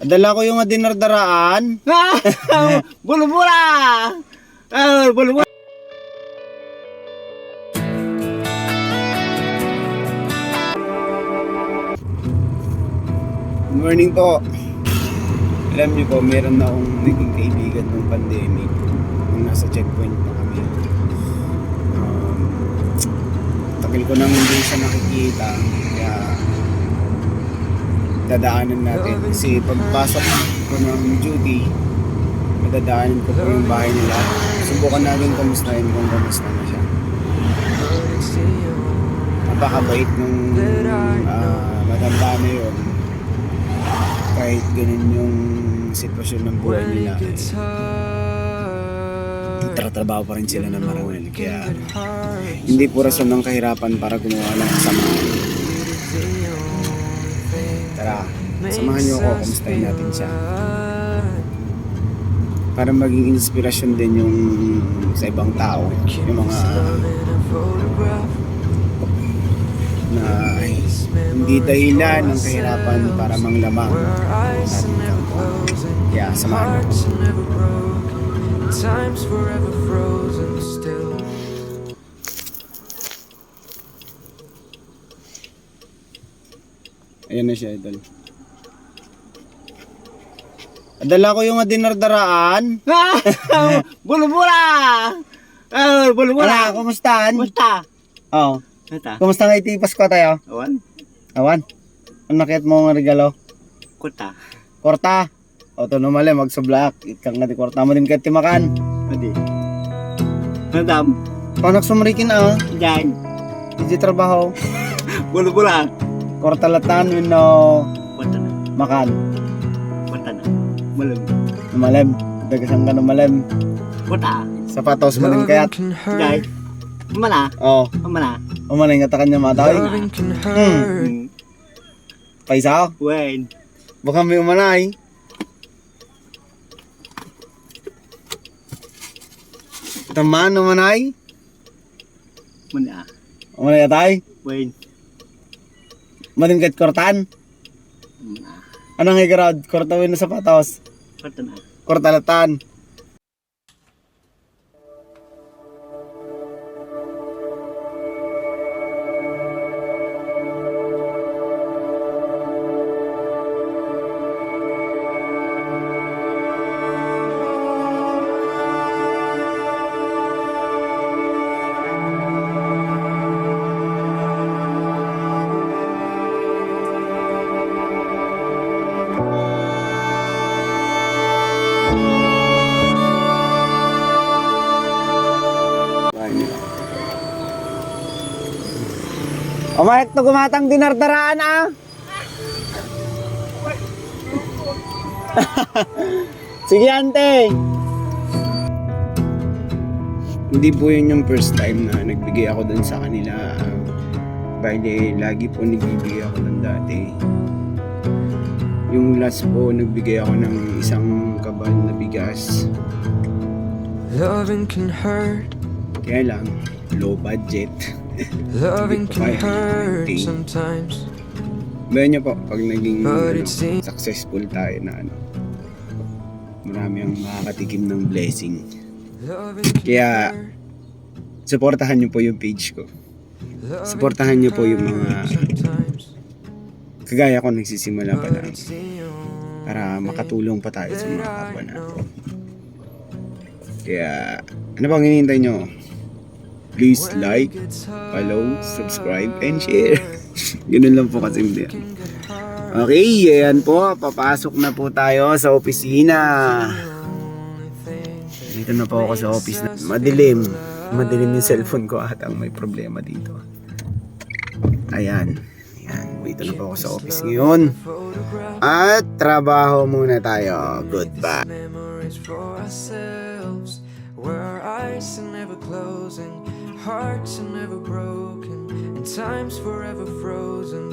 Dala ko yung dinardaraan. Bulbula! Ah, bulbula! Good morning po. Alam niyo po, meron na akong naging kaibigan ng pandemic. Nung nasa checkpoint pa kami. Um, tagal ko nang hindi siya nakikita. Kaya dadaanan natin. Kasi pagpasok ko ng duty, madadaanan ko po yung bahay nila. Subukan natin kumustahin kung kumusta na siya. Napakabait nung uh, matanda na yun kahit ganun yung sitwasyon ng buhay nila eh, nagtatrabaho pa rin sila ng marangal kaya hindi po rason ng kahirapan para gumawa ng samahan tara samahan niyo ako kumustahin natin siya para maging inspirasyon din yung sa ibang tao yung mga na hindi dahilan ng kahirapan para manglamang natin. Kaya samahan ako. Time's forever frozen Ayan na siya, idol. Dala ko yung dinardaraan. Bulbula! Ah, bulbula! Wala, kumustahan? Kumusta? Oo. Kumusta? Kumusta nga itipas ko tayo? Awan? Awan? Ang nakit mo nga regalo? Kuta. Korta. O to numali, magsublak. Ikang nga di korta mo din kahit timakan. Pwede. Madam, Kung nagsumrikin ah, dyan. hindi trabaho. Bulbula. Korta latan, wino Kuta na. makan. Kuta na. Malam. Numalem. Dagasang ka numalem. Kuta. Sapatos mo din kayat. Hurt. Mana? Oo. Mana? Umanay nga takan niya matay. Loving can hurt. Hmm. Paisa. Wen. Baka may umanay. Tamaan umanay. Mana? Umanay atay. Wen. Madim kahit kortan. Mana? Anong igarad? Kortawin na sapatos. Kuta na. Kortalatan. Umayat to gumatang dinardaraan ah. Sige ante. Hindi po yun yung first time na nagbigay ako dun sa kanila. Bale, lagi po nagbibigay ako ng dati. Yung last po, nagbigay ako ng isang kabal na bigas. Loving can hurt. Kaya lang, low budget. Loving can hurt sometimes. Niyo po, pag naging ano, successful tayo na ano, marami ang makakatikim ng blessing. Kaya. Supportahan niyo po yung page ko. Supportahan niyo po yung mga-. Kagaya ko nagsisimula pa lang para makatulong pa tayo sa mga kapwa natin. Kaya, ano bang hinihintay niyo? Please like, follow, subscribe, and share. Ganun lang po kasi hindi. Okay, ayan po. Papasok na po tayo sa opisina. Dito na po ako sa office madilim. Madilim yung cellphone ko at ang may problema dito. Ayan. Ayan. Dito na po ako sa office ngayon. At trabaho muna tayo. Goodbye. Where eyes are never closing hearts are never broken and time's forever frozen